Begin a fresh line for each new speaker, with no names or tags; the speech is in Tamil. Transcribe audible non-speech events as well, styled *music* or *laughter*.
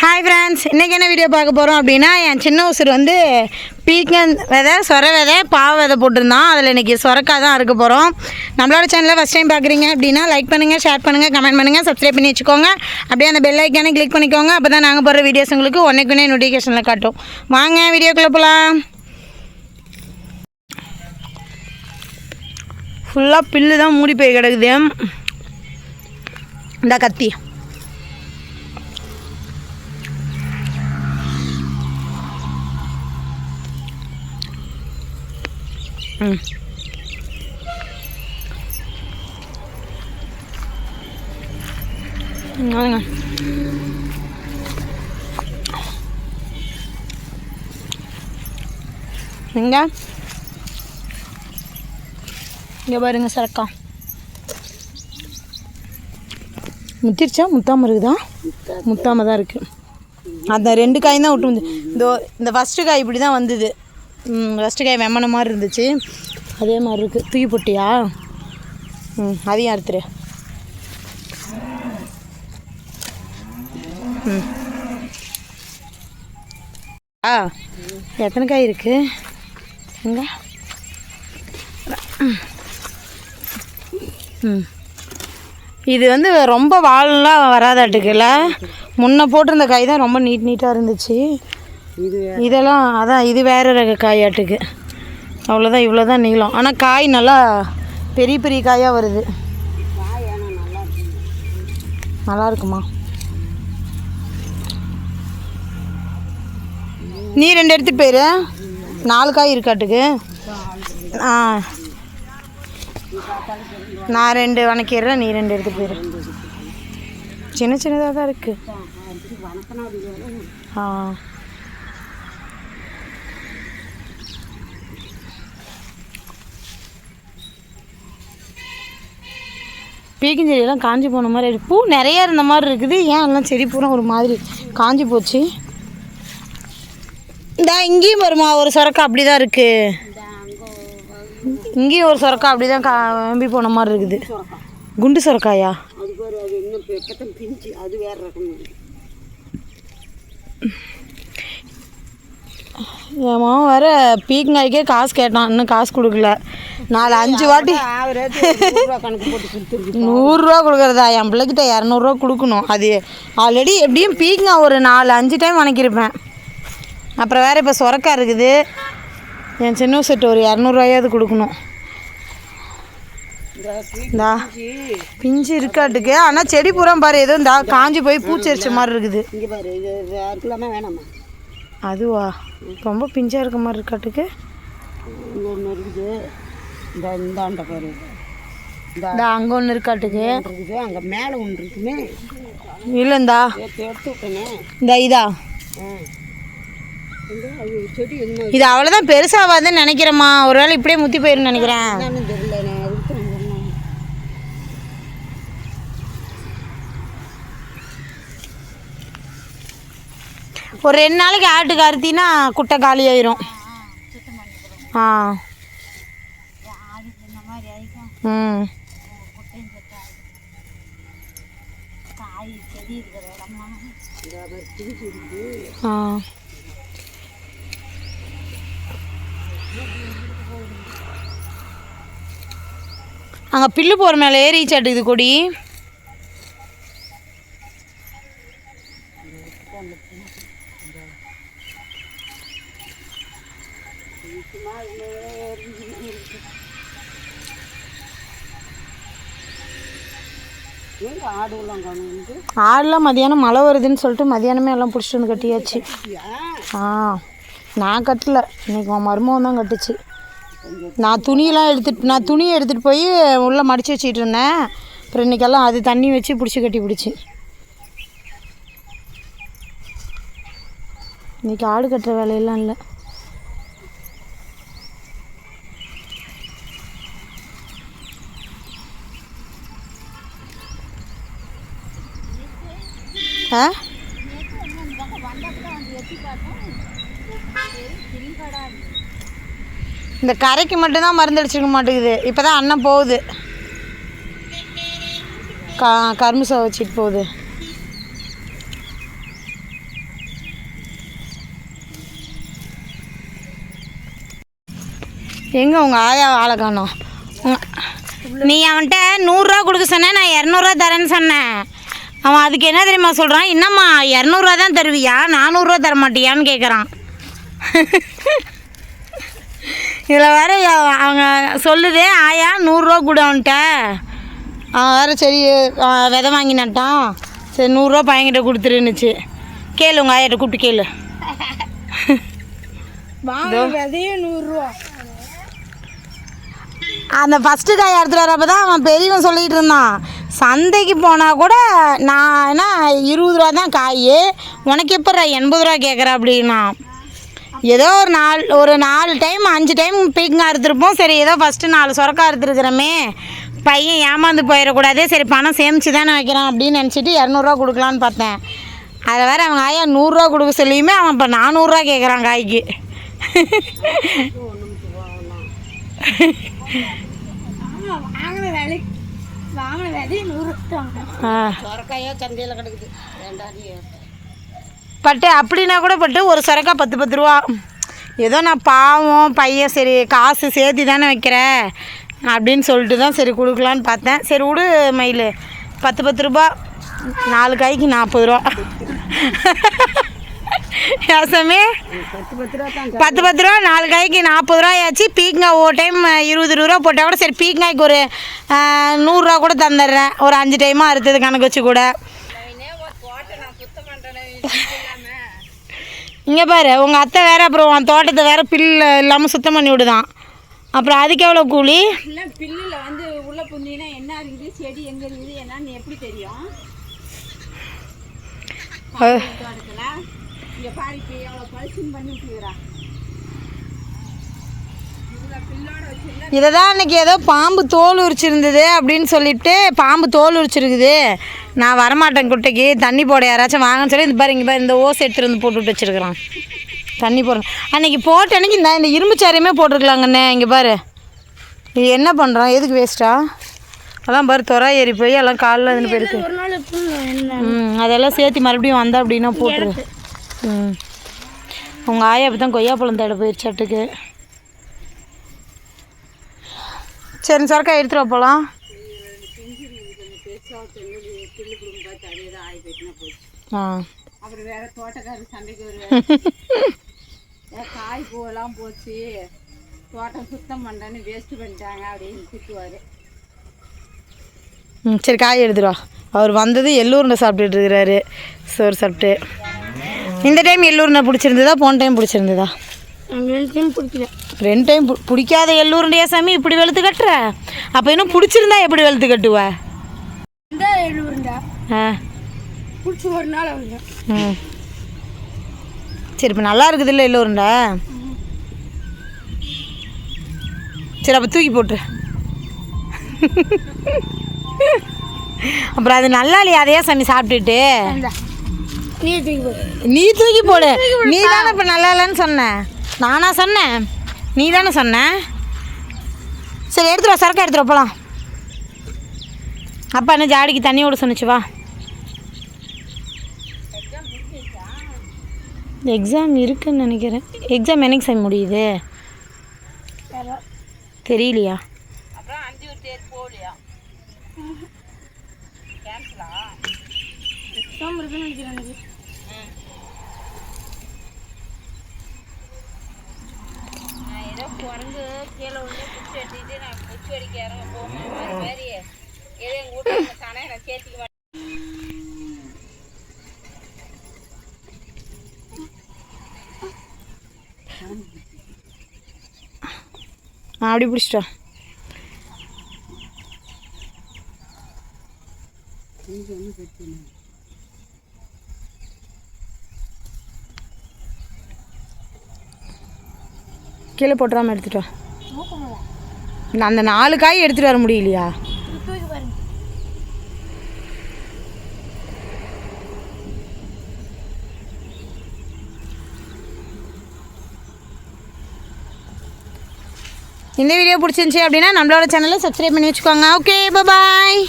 ஹாய் ஃப்ரெண்ட்ஸ் இன்றைக்கி என்ன வீடியோ பார்க்க போகிறோம் அப்படின்னா என் சின்ன உசுர் வந்து பீக்கன் விதை சொர விதை பாவ விதை போட்டிருந்தான். அதில் இன்றைக்கி சொரக்காய் தான் இருக்க போகிறோம் நம்மளோட சேனலில் ஃபஸ்ட் டைம் பார்க்குறீங்க அப்படின்னா லைக் பண்ணுங்கள் ஷேர் பண்ணுங்கள் கமெண்ட் பண்ணுங்கள் சப்ஸ்கிரைப் பண்ணி வச்சுக்கோங்க. அப்படியே அந்த பெல் ஐக்கானே கிளிக் பண்ணிக்கோங்க. அப்போ தான் நாங்கள் போடுற வீடியோஸ் உங்களுக்கு ஒன்றைக்குன்னே நோட்டிஃபிகேஷனில் காட்டும். வாங்க வீடியோக்குள்ளே போகலாம் ஃபுல்லாக பில்லு தான் மூடி போய் கிடக்குது. இந்த கத்தி. ம். ம், வாங்க. இங்கே. பாருங்க சரக்கா. முத்திருச்சா? முத்தாமல் இருக்குதா? முத்தாமல் தான் இருக்குது அந்த ரெண்டு காய் தான் விட்டு வந்து இந்த இந்த ஃபஸ்ட்டு காய் இப்படி தான் வந்தது. ஃபஸ்ட்டு காய் வெம்மன மாதிரி இருந்துச்சு. அதே மாதிரி இருக்குது தூக்கி போட்டியா? ம் அதையும் அறுத்துரு ம். ஆ எத்தனை காய் இருக்கு? எங்க? ம். இது வந்து ரொம்ப வாழலாம் வராதாட்டுக்குல்ல முன்ன போட்டிருந்த காய் தான் ரொம்ப நீட் நீட்டாக இருந்துச்சு. இதெல்லாம் அதான் இது வேறு ரக காயாட்டுக்கு. அவ்வளோதான் இவ்வளோ தான் நீளம். ஆனால் காய் நல்லா பெரிய பெரிய காயாக வருது. நல்லா இருக்குமா? நீ ரெண்டு எடுத்துகிட்டு போயிரு. நாலு காய் இருக்காட்டுக்கு. ஆ. நான் ரெண்டு வணக்கிடுறேன் நீ ரெண்டு எடுத்துட்டு போயிரு. சின்ன சின்னதாக தான் இருக்குது ஆ. பீக்கஞ்செடியெல்லாம் காஞ்சி போன மாதிரி இருக்கு. பூ நிறையா இருந்த மாதிரி இருக்குது. ஏன் எல்லாம் செடி பூரா ஒரு மாதிரி காஞ்சி போச்சு? இந்த இங்கேயும் வருமா? ஒரு சொரக்கா அப்படி தான் இருக்குது இங்கேயும் ஒரு சொரக்கா அப்படி தான் காம்பி போன மாதிரி இருக்குது. குண்டு சொரக்காயா?
அது பேர் அது இன்னும் எப்பத்தான் பிஞ்சு அது வேற ரகம்
என் மாமன் வேற பீக்கங்காய்க்கே காசு கேட்டான். இன்னும் காசு கொடுக்கல. நாலு அஞ்சு வாட்டி நூறுரூவா கொடுக்குறதா? என் பிள்ளைகிட்ட இரநூறுவா கொடுக்கணும். அது ஆல்ரெடி எப்படியும் பீக்கங்காய் ஒரு நாலு அஞ்சு டைம் வணக்கியிருப்பேன். அப்புறம் வேறு இப்போ சுரக்கா இருக்குது. என் சின்ன செட்டு ஒரு இரநூறுவாயாவது கொடுக்கணும். இந்தா பிஞ்சு இருக்காட்டுக்கு. ஆனால் செடி பூரா பாரு ஏதோ இந்த காஞ்சி போய் பூச்சரிச்ச மாதிரி இருக்குது. அதுவா? ரொம்ப பிஞ்சாக இருக்க மாதிரி இருக்காட்டுக்கு
இங்கே ஒன்று இருக்குது. இந்த இந்தாண்ட பாரு. இந்த
அங்கே ஒன்று இருக்காட்டுக்கு
இருக்குது. அங்கே மேலே ஒன்று இருக்குமே.
இல்லைந்தா
எடுத்து விட்டேனே.
இந்த இதா. இது அவ்வளோதான் பெருசாகாதுன்னு நினைக்கிறேம்மா. ஒருவேளை இப்படியே முத்தி போயிருன்னு நினைக்கிறேன்
என்னன்னு தெரியல நான் இருக்கிறேன்
ஒரு ரெண்டு நாளைக்கு ஆட்டுக்கு அறுத்தினா குட்டை காலி ஆயிரும். ஆ. ம். ஆ. அங்கே பில்லு போகிற மேலே ஏறி சாட்டுக்குது கொடி
எங்கே ஆடு எல்லாம் காணும் வந்து
ஆடுலாம் மதியானம் மழை வருதுன்னு சொல்லிட்டு மதியானமே எல்லாம் பிடிச்சிட்டு வந்து கட்டியாச்சு. ஆ நான் கட்டல. இன்னைக்கு உன் மருமகம் தான் கட்டுச்சு. நான் துணியெல்லாம் எடுத்துட்டு நான் துணியை எடுத்துகிட்டு போய் உள்ளே மடித்து வச்சுட்டு இருந்தேன். அப்புறம் இன்றைக்கெல்லாம் அது தண்ணி வச்சு பிடிச்சி கட்டி பிடிச்சி. இன்றைக்கி ஆடு கட்டுற வேலையெல்லாம் இல்லை. இந்த கரைக்கு மட்டும்தான் மருந்து அடிச்சிருக்க மாட்டேங்குது. இப்போ தான் அண்ணன் போகுது. கா கரும்பு சவ வச்சுட்டு போகுது. எங்கே உங்கள் ஆயா ஆளை காணும்? நீ அவன்கிட்ட நூறுரூவா கொடுக்க சொன்ன நான் இரநூறுவா தரேன்னு சொன்னேன். அவன் அதுக்கு என்ன தெரியுமா சொல்கிறான் என்னம்மா இரநூறுவா தான் தருவியா? நானூறுரூவா தர மாட்டியான்னு கேட்குறான் *laughs* இதில் வேற அவ- அவங்க சொல்லுது ஆயா நூறுரூவா கொடு அவன்கிட்ட. அவன் வேறு சரி விதை வாங்கி நட்டான் சரி நூறுரூவா பையன்கிட்ட கொடுத்துருன்னுச்சு. கேளு உங்கள் ஆயாட்ட கூப்பிட்டு கேளு. *laughs*
நூறுரூவா.
அந்த ஃபஸ்ட்டு காய் எடுத்துகிட்டு வரப்போ தான் அவன் பெரியவன் சொல்லிகிட்டு இருந்தான். சந்தைக்கு போனால் கூட நான் என்ன இருபது ரூபா தான் காய். உனக்கு எப்போ எண்பது ரூபா கேட்குற அப்படின்னா? ஏதோ ஒரு நாலு ஒரு நாலு டைம் அஞ்சு டைம் பீக்கங்காய் அறுத்துருப்போம். சரி ஏதோ ஃபஸ்ட்டு நாலு சுரக்கா அறுத்துருக்குறோமே. பையன் ஏமாந்து போயிடக்கூடாது. சரி பணம் சேமிச்சு தானே வைக்கிறான் அப்படின்னு நினச்சிட்டு இரநூறுவா கொடுக்கலான்னு பார்த்தேன். அதை வேறு அவங்க ஆயா நூறுரூவா கொடுக்க சொல்லியுமே அவன் இப்போ நானூறுரூவா கேட்குறான் காய்க்கு.
வாங்கின வேலைக்கு வாங்கின
ஆ.
சொரக்காயோ சந்தையில் கிடக்குது. வேண்டாடி
பட்டு அப்படின்னா கூட பட்டு ஒரு சொரக்கா பத்து பத்து ரூபா. ஏதோ நான் பாவம் பையன் சரி காசு சேர்த்து தானே வைக்கிறேன் அப்படின்னு சொல்லிட்டு தான் சரி கொடுக்கலான்னு பார்த்தேன். சரி விடு மயில். பத்து பத்து ரூபா. நாலு காய்க்கு நாற்பது ரூபா. யாசமே
பத்து பத்து ரூபா
நாலு காய்க்கு நாற்பது ரூபா ஆச்சு பீக்கங்காய் ஒரு டைம் இருபது இருபது ரூபா போட்டால் கூட சரி பீக்கங்காய்க்கு ஒரு நூறுரூவா கூட தந்துடுறேன். ஒரு அஞ்சு டைமாக அறுத்தது கணக்கு வச்சு கூட. இங்கே பாரு உங்கள் அத்தை வேற அப்புறம் உன் தோட்டத்தை வேற பில்லு இல்லாமல் சுத்தம் பண்ணி விடுதான். அப்புறம் அதுக்கு எவ்வளோ கூலி?
இல்லை பில்லில் வந்து உள்ள புந்தினா என்ன இருக்குது செடி எங்கே இருக்குது என்னன்னு எப்படி தெரியும்? இங்கே பாரு இப்போ எவ்வளோ பரிசுன்னு பண்ணி வச்சிருந்தா
இதை தான் அன்றைக்கி ஏதோ பாம்பு தோல் உரிச்சிருந்தது அப்படின்னு சொல்லிட்டு பாம்பு தோல் உரிச்சிருக்குது. நான் வரமாட்டேன் குட்டைக்கு. தண்ணி போட யாராச்சும் வாங்கன்னு சொல்லி இந்த பாரு இங்கே பாரு இந்த ஓஸ் எடுத்துட்டு வந்து போட்டு விட்டு வச்சிருக்கிறான். தண்ணி போடுறேன் அன்றைக்கி போட்ட அன்னைக்கு இந்த இந்த இரும்பு சாரையுமே போட்டிருக்கலாங்கண்ணே இங்கே பாரு. இது என்ன பண்ணுறோம் எதுக்கு வேஸ்ட்டா அதான் பாரு துறை ஏறி போய் எல்லாம் காலில் இருந்து போயிருக்கு ம் அதெல்லாம் சேர்த்து மறுபடியும் வந்தா அப்படின்னா போட்டுரு. ம். உங்கள் ஆயா அப்படி தான் கொய்யாப்பழம் தேட போயிடுச்சாட்டுக்கு சரி சொரக்காய் எடுத்துகிட்டு வா போகலாம் ஆ.
அப்புறம் வேற தோட்டக்காரர் சண்டைக்கு வருவார் ஏன் காய் பூவெல்லாம் போச்சு தோட்டம் சுத்தம் பண்ணுறேன்னு வேஸ்ட் பண்ணிட்டாங்க அப்படின்னு திட்டுவார்
ம் சரி காய் எடுத்துட்டு அவர் வந்தது எள்ளூருண்டை சாப்பிட்டுட்டு இருக்கிறாரு. சோறு சாப்பிட்டு. இந்த டைம் எள்ளூருண்டை பிடிச்சிருந்ததா? போன டைம் பிடிச்சிருந்ததா?
பிடிக்கல.
ரெண்டு டைம் பு- பிடிக்காத எள்ளூருண்டையா சாமி இப்படி வெளுத்து கட்டுற? அப்போ இன்னும் பிடிச்சிருந்தா எப்படி வெளுத்து கட்டுவ?
பிடிச்சி ஒரு நாள் அவங்க
ம். சரி இப்போ நல்லா இருக்குது இல்லை எல்லோருண்டா? சரி அப்போ தூக்கி போட்டுரு. அப்புறம் அது நல்லா இல்லையா? அதையா சாமி சாப்பிட்டுட்டு?
நீ தூக்கி போடு.
நீ தானே இப்போ நல்லா இல்லைன்னு சொன்ன? நானா சொன்னேன் நீ தானே சொன்ன? சரி எடுத்துட்டு வா சரக்கு எடுத்துட்டு வா போகலாம் அப்பா என்ன ஜாடிக்கு தண்ணி விட சொன்னுச்சு வா. எக்ஸாம் இருக்குன்னு நினைக்கிறேன். எக்ஸாம் என்னைக்கு சாமி முடியுது? தெரியலையா?
அப்புறம் அஞ்சு ஒரு தேர் போகலையா? குரங்கு கீழே விழுந்து குச்சி எடுத்துட்டு நான் குச்சி அடிக்க இறங்க போகணும் மாதிரி மாதிரி ஏதோ எங்கள் வீட்டில் தானே நான் சேர்த்துக்க மாட்டேன்.
அப்படி பிடிச்சிட்டா. கீழே போட்டுறாம எடுத்துகிட்டு வா. நான் அந்த நாலு காய் எடுத்துட்டு வர முடியலையா?
பாருங்க
இந்த வீடியோ பிடிச்சிருந்துச்சி அப்படின்னா நம்மளோட சேனலை சப்ஸ்கிரைப் பண்ணி வச்சுக்கோங்க. Okay bye